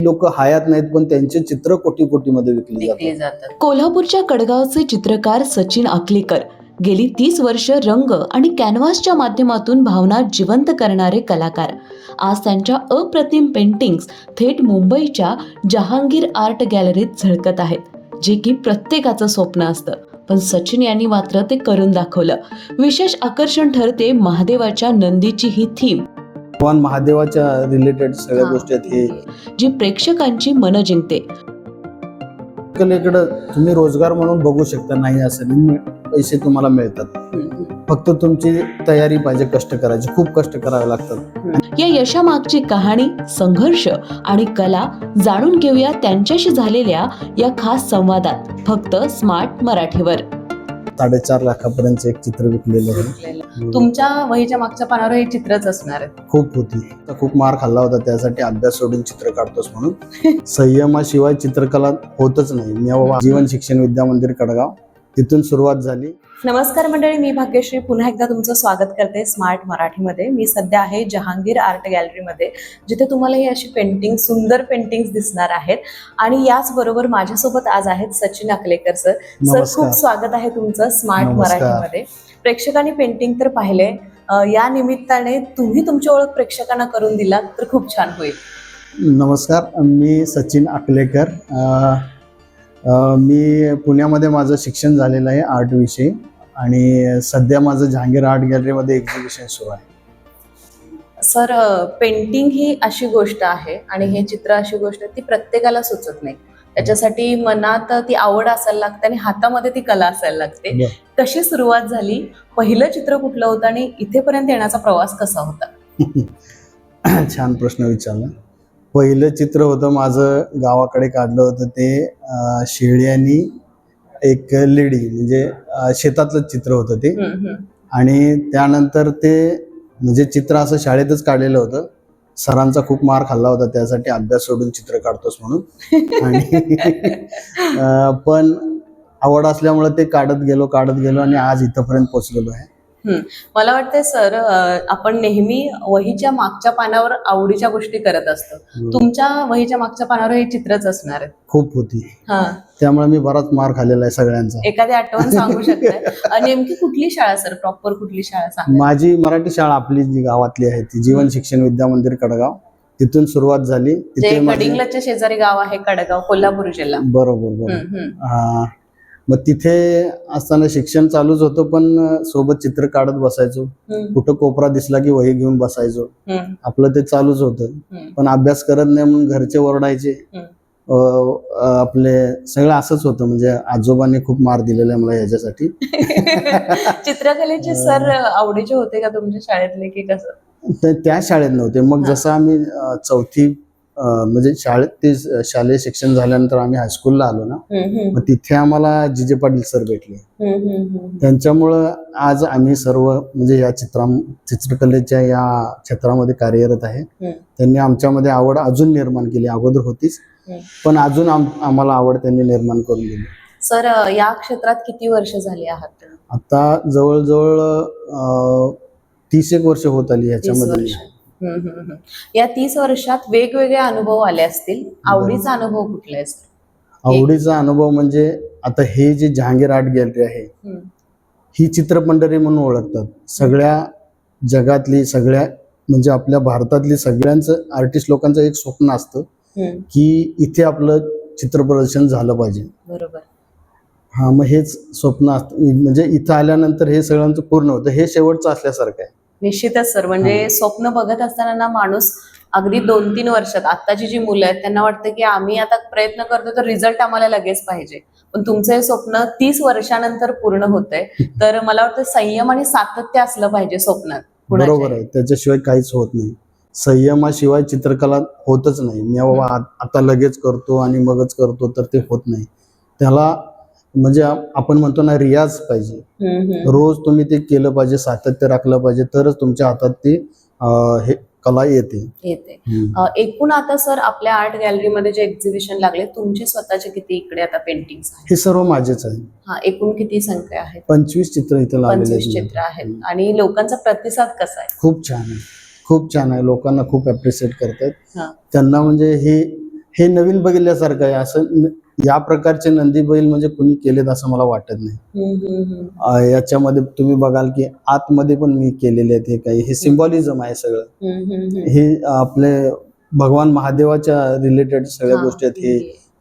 लोक हयात नाहीत पण त्यांचे चित्र कोटी कोटी मध्ये विकली जातात. कोल्हापूरच्या कडगावचे चित्रकार सचिन आकलेकर गेली तीस वर्ष रंग आणि कॅनव्हासच्या माध्यमातून भावना जिवंत करणारे कलाकार. आज त्यांच्या अप्रतिम पेंटिंग्स थेट मुंबईच्या जहांगीर आर्ट गॅलरीत झळकत आहेत जे की प्रत्येकाचं स्वप्न असतं. पण सचिन यांनी मात्र ते करून दाखवलं. विशेष आकर्षण ठरते महादेवाच्या नंदीची ही थीम भगवान महादेवाच्या रिलेटेड सगळ्या. गोष्टी आहेत हे जी प्रेक्षकांची मनं जिंकते. कलेकडं तुम्ही रोजगार म्हणून बघू शकता नाही असं नाही पैसे तुम्हाला मिळतात. फक्त तुमची तयारी पाहिजे कष्ट करायची खूप कष्ट करावे लागतात. या यशामागची कहाणी संघर्ष आणि कला जाणून घेऊया त्यांच्याशी झालेल्या या खास संवादात फक्त स्मार्ट मराठीवर. साडेचार लाखापर्यंत एक चित्र विकलेलं आहे. तुमच्या वहीच्या मागच्या पानावर हे चित्रच असणार आहे खूप होती. तर खूप मार खाल्ला होता त्यासाठी अभ्यास सोडून चित्र काढतोस म्हणून. संयमाशिवाय चित्रकला होतच नाही. मी जीवन शिक्षण विद्या मंदिर कडगाव. तिथून सुरुवात झाली. नमस्कार मंडळी मी भाग्यश्री. पुन्हा एकदा तुमचं स्वागत करते स्मार्ट मराठीमध्ये. मी सध्या आहे जहांगीर आर्ट गॅलरीमध्ये जिथे तुम्हाला ही अशी पेंटिंग सुंदर पेंटिंग्स दिसणार आहेत. आणि याचबरोबर माझ्यासोबत आज आहेत सचिन अकलेकर सर सर. खूप स्वागत आहे तुमचं स्मार्ट. मराठीमध्ये. प्रेक्षकांनी पेंटिंग तर पाहिले या निमित्ताने तुम्ही तुमची ओळख प्रेक्षकांना करून दिलात तर खूप छान होईल. नमस्कार मी सचिन आकलेकर अ, अ, मी पुण्यामध्ये माझं शिक्षण झालेलं आहे आर्ट विषयी आणि सध्या माझं जहांगीर आर्ट गॅलरीमध्ये एक्झिबिशन सुरू आहे. सर पेंटिंग ही अशी गोष्ट आहे आणि हे चित्र अशी गोष्ट आहे ती प्रत्येकाला सुचत नाही. त्याच्यासाठी मनात ती आवड असायला लागते आणि हातामध्ये ती कला असायला लागते. कशी सुरुवात झाली? पहिलं चित्र कुठलं होतं आणि इथेपर्यंत येण्याचा प्रवास कसा होता? छान प्रश्न विचारला. पहिलं चित्र होतं माझं गावाकडे काढलं होतं ते शेळी आणि एक लेडी म्हणजे शेतातलं चित्र होतं ते. आणि त्यानंतर ते म्हणजे चित्र असं शाळेतच काढलेलं होतं. सरांचा खूप मार खाल्ला होता त्यासाठी अभ्यास सोडून चित्र काढतोस म्हणून. आणि पण आवड असल्यामुळे ते काढत गेलो काढत गेलो आणि आज इथंपर्यंत पोहोचलेलो आहे. मला वाटतंय सर आपण नेहमी वहीच्या मागच्या पानावर आवडीच्या गोष्टी करत असतो. तुमच्या वहीच्या मागच्या पानावर हे चित्रच असणार आहे खूप होती. हा. त्यामुळे मी बराच मार खाल्लेला आहे सगळ्यांचा. एखादी आठवण सांगू शकताय? अं, नेमकी कुठली शाळा सर? प्रॉपर कुठली शाळा सांगा. माझी मराठी शाळा आपली जी गावातली आहे ती जीवन शिक्षण विद्या मंदिर कडगाव. तिथून सुरुवात झाली. तिथे शेजारी गाव आहे कडगाव कोल्हापूर जिल्हा. बरोबर बरोबर. हा. मग तिथे असताना शिक्षण चालूच होतं पण सोबत चित्र काढत बसायचो. कुठं कोपरा दिसला की वही घेऊन बसायचो. आपलं ते चालूच होतं. पण अभ्यास करत नाही म्हणून घरचे ओरडायचे. आपले सगळं असंच होतं म्हणजे आजोबांनी खूप मार दिलेला आहे मला याच्यासाठी. चित्रकलेचे सर आवडीचे होते का तुमच्या शाळेतले की कसं? त्या शाळेत नव्हते. मग. जसं आम्ही चौथी म्हणजे शाळेत ते शालेय शिक्षण झाल्यानंतर आम्ही हायस्कूलला आलो ना मग तिथे आम्हाला जिजे पाटील सर भेटले. त्यांच्यामुळं आज आम्ही सर्व म्हणजे या चित्रा चित्रकलेच्या या क्षेत्रामध्ये कार्यरत आहे. त्यांनी आमच्यामध्ये आवड अजून निर्माण केली अगोदर होतीच. पण अजून आम आम्हाला आवड त्यांनी निर्माण करून दिली सर या क्षेत्रात किती वर्ष झाली आहात? आता जवळजवळ तीस एक वर्ष होत आली तीस या तीस वर्षात वेगवेगळे अनुभव आले असतील. आवडीचा अनुभव कुठला सर आवडीचा अनुभव म्हणजे आता हे जे जहांगीर आर्ट गॅलरी आहे ही चित्रपंढरी म्हणून ओळखतात. सगळ्या जगातली सगळ्या म्हणजे आपल्या भारतातली सगळ्यांचं आर्टिस्ट लोकांचं एक स्वप्न असतं की इथे आपलं चित्र प्रदर्शन झालं पाहिजे. बरोबर. हा मग हेच स्वप्न असतं. म्हणजे इथं आल्यानंतर हे सगळ्यांचं पूर्ण होतं. हे शेवटचं असल्यासारखं आहे. निश्चितच सर म्हणजे स्वप्न बघत असताना ना माणूस अगदी दोन तीन वर्षात आताची जी मुलं आहेत त्यांना वाटतं की आम्ही आता प्रयत्न करतो तर रिझल्ट आम्हाला लगेच पाहिजे. पण तुमचं हे स्वप्न तीस वर्षानंतर पूर्ण होतंय. तर मला वाटतं संयम आणि सातत्य असलं पाहिजे स्वप्नात. बरोबर आहे. त्याच्याशिवाय काहीच होत नाही. संयमाशिवाय चित्रकला होतच नाही. मी बाबा आता लगेच करतो आणि मगच करतो तर ते होत नाही. त्याला म्हणजे आपण म्हणतो ना रियाज पाहिजे. रोज तुम्ही ते केलं पाहिजे सातत्य राखलं पाहिजे तरच तुमच्या हातात ती हे कला येते. येते. एकूण आता सर आपल्या आर्ट गॅलरीमध्ये जे एक्झिबिशन लागले तुमचे स्वतःचे किती इकडे आता पेंटिंग्स आहेत? हे सर्व माझेच आहे हा एकूण किती संख्या आहेत? पंचवीस चित्र इथे पंचवीस. चित्र आहेत. आणि लोकांचा प्रतिसाद कसा आहे? खूप छान आहे. खूप छान आहे. लोकांना खूप अप्रिशिएट करतात. त्यांना म्हणजे हे हे नवीन बघितल्यासारखं आहे. असं न- या प्रकारचे नंदी बैल म्हणजे कुणी केलेत असं मला वाटत नाही. अं, याच्यामध्ये तुम्ही बघाल की आतमध्ये पण मी केलेले आहेत हे काही. हे सिम्बॉलिझम आहे सगळं. हे आपले भगवान महादेवाच्या रिलेटेड सगळ्या गोष्टी आहेत.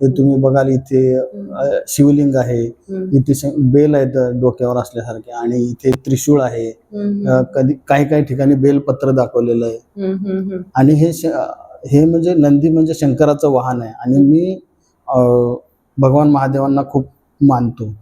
हे तुम्ही बघाल इथे अं, शिवलिंग आहे. इथे श- बेल आहेत डोक्यावर असल्यासारखे आणि इथे त्रिशूळ आहे. अं, कधी काही काही ठिकाणी बेलपत्र दाखवलेलं आहे. आणि हे श- हे म्हणजे नंदी म्हणजे शंकराचं वाहन आहे. आणि मी भगवान महादेवांना खूप मानतो.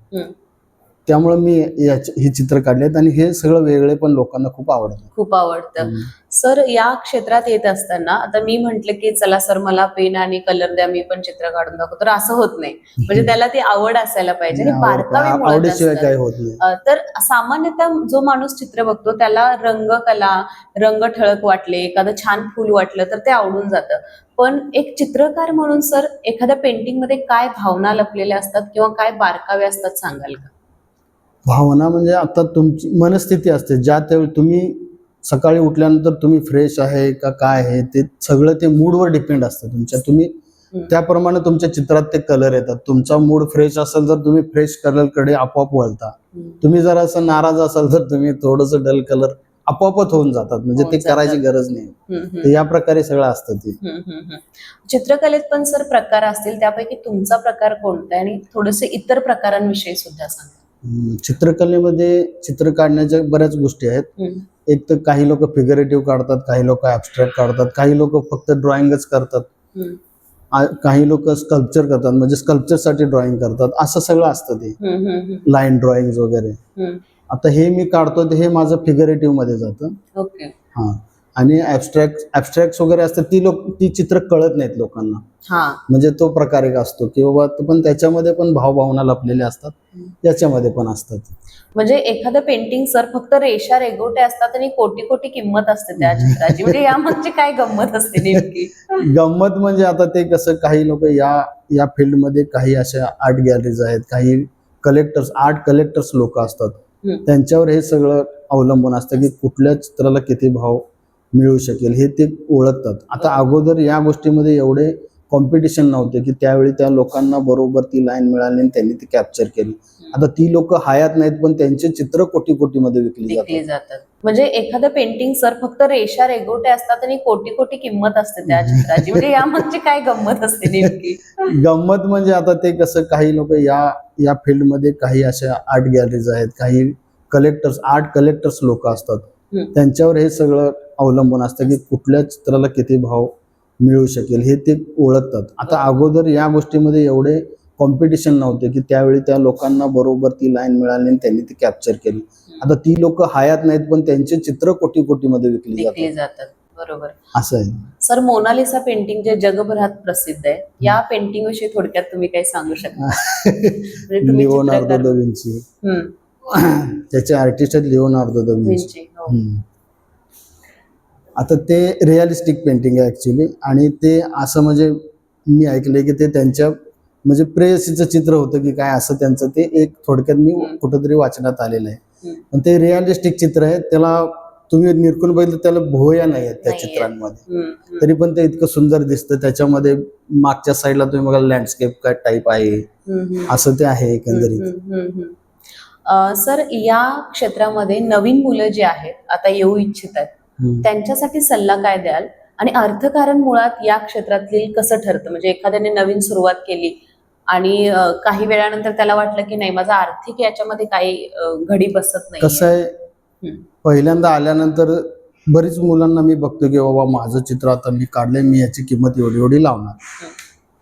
त्यामुळे मी याच- ही चित्र काढली आहेत आणि हे सगळं वेगळे पण लोकांना खूप आवडतं. खूप आवडतं. सर या क्षेत्रात येत असताना आता मी म्हंटल की चला सर मला पेन आणि कलर द्या मी पण चित्र काढून दाखवतो. तर असं होत नाही. म्हणजे त्याला ती आवड असायला पाहिजे आणि बारकावे मुळात आवडीशिवाय. काही होत नाही. तर सामान्यतः जो माणूस चित्र बघतो त्याला रंगकला रंग ठळक वाटले एखादं छान फूल वाटलं तर ते आवडून जातं. पण एक चित्रकार म्हणून सर एखाद्या पेंटिंगमध्ये काय भावना लपलेल्या असतात किंवा काय बारकावे असतात सांगाल का? भावना म्हणजे आता तुमची मनस्थिती असते. ज्या त्यावेळी तुम्ही सकाळी उठल्यानंतर तुम्ही फ्रेश आहे का काय आहे ते सगळं ते मूडवर डिपेंड असतं तुमच्या. तुम्ही. त्याप्रमाणे तुमच्या चित्रात ते कलर येतात. तुमचा मूड फ्रेश असेल तर तुम्ही फ्रेश कलरकडे आपोआप वळता. तुम्ही जर असं नाराज असाल तर तुम्ही थोडस डल कलर आपोआपच होऊन जातात. म्हणजे होऊन ते. करायची गरज नाही. या प्रकारे सगळं असतं ते. चित्रकलेत पण सर प्रकार असतील त्यापैकी तुमचा प्रकार कोणता आणि थोडेसे इतर प्रकारांविषयी सुद्धा सांगा. चित्रकलेमध्ये चित्र काढण्याच्या बऱ्याच गोष्टी आहेत. एक तर काही लोक फिगरेटिव्ह काढतात काही लोक ऍबस्ट्रॅक्ट काढतात काही लोक फक्त ड्रॉइंगच करतात. काही लोक स्कल्पचर करतात म्हणजे स्कल्पचरसाठी ड्रॉइंग करतात. असं सगळं असतं ते. लाईन ड्रॉइंग वगैरे. आता हे मी काढतो ते हे माझं फिगरेटिव्हमध्ये जातं. हा. आणि ऍबस्ट्रॅक्ट ऍबस्ट्रॅक्ट वगैरे असतात ती लोक ती चित्र कळत नाहीत लोकांना. म्हणजे तो प्रकार एक असतो की बाबा पण त्याच्यामध्ये पण भावभावना लपलेल्या असतात हम्म. याच्यामध्ये पण असतात. म्हणजे एखादं पेंटिंग सर फक्त रेषा रेगोटे असतात आणि कोटी कोटी किंमत असते त्या चित्राची. म्हणजे यामागची काय गंमत असते नेमकी? गंमत म्हणजे आता ते कसं काही लोक या या फील्डमध्ये काही अशा आर्ट गॅलरीज आहेत काही कलेक्टर्स आर्ट कलेक्टर्स लोक असतात. त्यांच्यावर हे सगळं अवलंबून असतं की कुठल्या चित्राला किती भाव मिळू शकेल हे ते ओळखतात. आता अगोदर या गोष्टीमध्ये एवढे कॉम्पिटिशन नव्हते की त्यावेळी त्या लोकांना बरोबर ती लाईन मिळाली आणि त्यांनी ती कॅप्चर केली. आता ती लोक हयात नाहीत पण त्यांचे चित्र कोटी कोटीमध्ये विकली विकली जातात. म्हणजे एखादं पेंटिंग सर फक्त रेषा रेगोटे असतात आणि कोटी कोटी किंमत असते त्या चित्राची. म्हणजे यामागची काय गंमत असते नेमकी? गंमत म्हणजे आता ते कसं काही लोक या या फील्डमध्ये काही अशा आर्ट गॅलरीज आहेत काही कलेक्टर्स आर्ट कलेक्टर्स लोक असतात. त्यांच्यावर हे सगळं अवलंबून असतं की कुठल्या चित्राला किती भाव मिळू शकेल हे ते ओळखतात. आता अगोदर या गोष्टीमध्ये एवढे कॉम्पिटिशन नव्हते की त्यावेळी त्या लोकांना बरोबर ती लाईन मिळाली आणि त्यांनी ती कॅप्चर केली. आता ती लोक हयात नाहीत पण त्यांचे चित्र कोटी कोटीमध्ये विकली विकली जातात. बरोबर. असं आहे. सर मोनालिसा पेंटिंग जे जगभरात प्रसिद्ध आहे या पेंटिंग विषयी थोडक्यात तुम्ही काही सांगू शकता? म्हणजे लिओनार्दो दा विंची. त्याचे आर्टिस्ट आहेत लिओनार्दो दा विंची. हो. आता ते रिअलिस्टिक पेंटिंग आहे ऍक्च्युली आणि ते असं म्हणजे मी ऐकलंय की ते त्यांच्या म्हणजे प्रेयसीचं चित्र होतं की काय असं त्यांचं ते एक थोडक्यात मी. कुठंतरी वाचनात आलेलं आहे. पण ते रिअलिस्टिक चित्र आहे त्याला तुम्ही निरकून बघितलं त्याला भोया नाही आहेत त्या. चित्रांमध्ये तरी पण ते इतकं सुंदर दिसतं त्याच्यामध्ये मागच्या साईडला तुम्ही बघा लँडस्केप काय टाईप आहे. असं ते आहे एकंदरीत सर या क्षेत्रामध्ये नवीन मुलं जी आहेत आता येऊ इच्छित आहेत हम्म. त्यांच्यासाठी सल्ला काय द्याल? आणि अर्थकारण मुळात या क्षेत्रातील कसं ठरतं? म्हणजे एखाद्याने नवीन सुरुवात केली आणि काही वेळानंतर त्याला वाटलं की नाही माझा आर्थिक याच्यामध्ये काही घडी बसत नाही कसं आहे. पहिल्यांदा आल्यानंतर बरीच मुलांना मी बघतो की बाबा माझं चित्र आता मी काढलंय मी याची किंमत एवढी एवढी लावणार.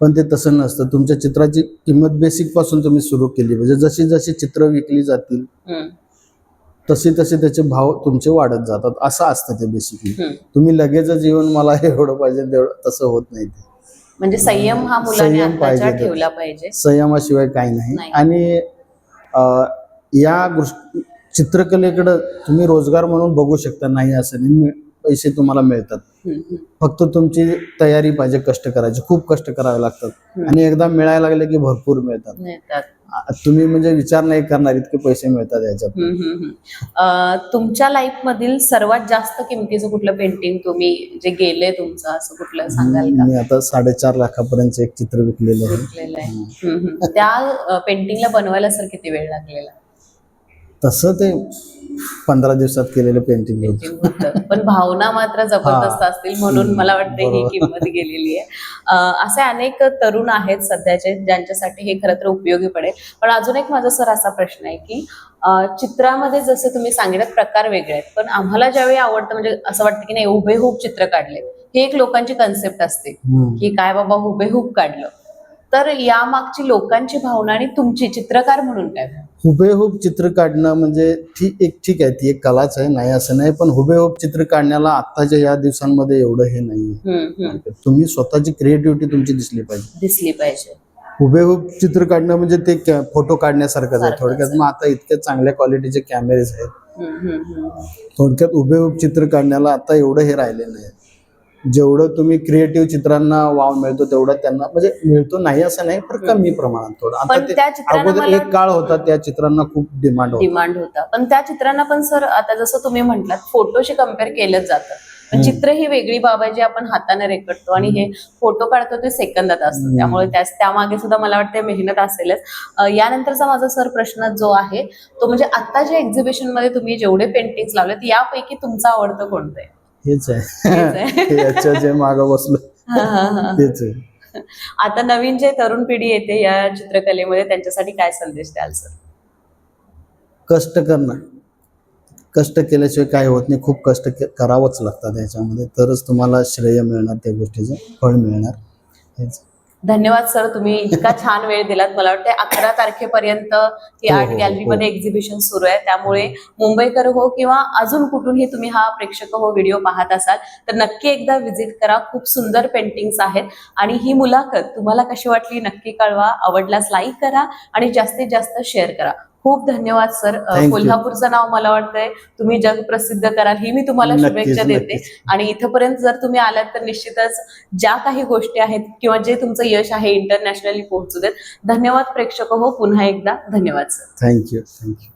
पण ते तसं नसतं. तुमच्या चित्राची किंमत बेसिकपासून तुम्ही सुरू केली. म्हणजे जशी जशी चित्र विकली जातील तशी तसे त्याचे भाव तुमचे वाढत जातात. असं असतं ते बेसिकली तुम्ही लगेचच येऊन मला एवढं पाहिजे तेवढं तसं होत नाही ते. म्हणजे संयम हा संयम पाहिजे तर. ठेवला पाहिजे. संयमाशिवाय काही नाही. आणि या गोष्टी चित्रकलेकडं तुम्ही रोजगार म्हणून बघू शकता नाही असं नाही. पैसे तुम्हाला मिळतात. फक्त तुमची तयारी पाहिजे कष्ट करायची. खूप कष्ट करावे लागतात. आणि एकदा मिळायला लागले की भरपूर मिळतात. तुम्ही म्हणजे विचार नाही करणार इतके पैसे मिळतात याच्यात तुमच्या लाईफ मधील सर्वात जास्त किमतीचं कुठलं पेंटिंग तुम्ही जे गेले तुमचं असं कुठलं सांगाल का? मी आता साडेचार लाखापर्यंत एक चित्र विकलेलं आहे. त्या पेंटिंगला बनवायला सर किती वेळ लागलेला? तसं ते पंधरा दिवसात केलेलं पेंटिंग होतं. पण भावना मात्र जबरदस्त. असतील म्हणून मला वाटतं ही. किंमत गेलेली आहे. असे अनेक तरुण आहेत सध्याचे ज्यांच्यासाठी हे खरं तर उपयोगी पडेल. पण अजून एक माझा सर असा प्रश्न आहे की चित्रामध्ये जसं तुम्ही सांगितलं प्रकार वेगळे आहेत. पण आम्हाला ज्यावेळी आवडतं म्हणजे असं वाटतं की नाही हुबेहूब चित्र काढले. ही एक लोकांची कन्सेप्ट असते. की काय बाबा हुबेहूब काढलं. तर यामागची लोकांची भावना आणि तुमची चित्रकार म्हणून काय? हुबेहूब चित्र काढणं म्हणजे ठीक एक ठीक आहे ती एक कलाच आहे नाही असं नाही पण हुबेहूब चित्र काढण्याला आत्ताच्या या दिवसांमध्ये एवढं हे नाही. तुम्ही स्वतःची क्रिएटिव्हिटी तुमची दिसली पाहिजे दिसली पाहिजे हुबेहूब चित्र काढणं म्हणजे ते फोटो काढण्यासारखंच आहे थोडक्यात. मग आता इतक्या चांगल्या क्वालिटीचे कॅमेरेज आहेत. थोडक्यात हुबेहूब चित्र काढण्याला आता एवढं हे राहिलेलं नाही जेवढं तुम्ही क्रिएटिव्ह चित्रांना वाव मिळतो तेवढं त्यांना म्हणजे मिळतो नाही असं नाही पण कमी प्रमाणात थोडं. आता पण ते त्या चित्रांना अगोदर मला एक काळ होता त्या चित्रांना खूप डिमांड होती. डिमांड होता. पण त्या चित्रांना पण सर आता जसं तुम्ही म्हटलात फोटोशी कंपेअर केलंच जातं. पण हम्म. चित्र ही वेगळी बाब आहे जी आपण हाताने रेकडतो आणि हे फोटो काढतो ते सेकंदात असतं. हम्म. त्यामुळे त्यास त्यामागे सुद्धा मला वाटते मेहनत असेलच. अं, यानंतरचा माझा सर प्रश्न जो आहे तो म्हणजे आता जे एक्झिबिशनमध्ये तुम्ही जेवढे पेंटिंग लावलेत यापैकी तुमचं आवडतं कोणतं आहे? हेच आहे. याच्या जे माग बसलो. तेच आहे. आता नवीन जे तरुण पिढी येते या चित्रकलेमध्ये त्यांच्यासाठी काय संदेश द्याल सर? कष्ट करणं कष्ट केल्याशिवाय काय होत नाही. खूप कष्ट करावंच लागतात याच्यामध्ये. तरच तुम्हाला श्रेय मिळणार त्या गोष्टीचं. फळ मिळणार. हेच धन्यवाद सर तुम्ही इतका छान वेळ दिलात. मला वाटतं अकरा तारखेपर्यंत ही हो, आर्ट हो, गॅलरीमध्ये एक्झिबिशन सुरू आहे. त्यामुळे मुंबईकर हो किंवा अजून कुठूनही तुम्ही हा प्रेक्षक हो व्हिडिओ पाहत असाल तर नक्की एकदा व्हिजिट करा. खूप सुंदर पेंटिंग्स आहेत. आणि ही मुलाखत तुम्हाला कशी वाटली नक्की कळवा. आवडल्यास लाईक करा आणि जास्तीत जास्त शेअर करा. खूप धन्यवाद सर. कोल्हापूरचं नाव मला वाटतंय. तुम्ही जग प्रसिद्ध कराल ही मी तुम्हाला शुभेच्छा देते. आणि इथपर्यंत जर तुम्ही आलात तर निश्चितच ज्या काही गोष्टी आहेत किंवा जे तुमचं यश आहे इंटरनॅशनली पोहोचू देत. धन्यवाद प्रेक्षक हो. पुन्हा एकदा धन्यवाद सर. Thank you thank you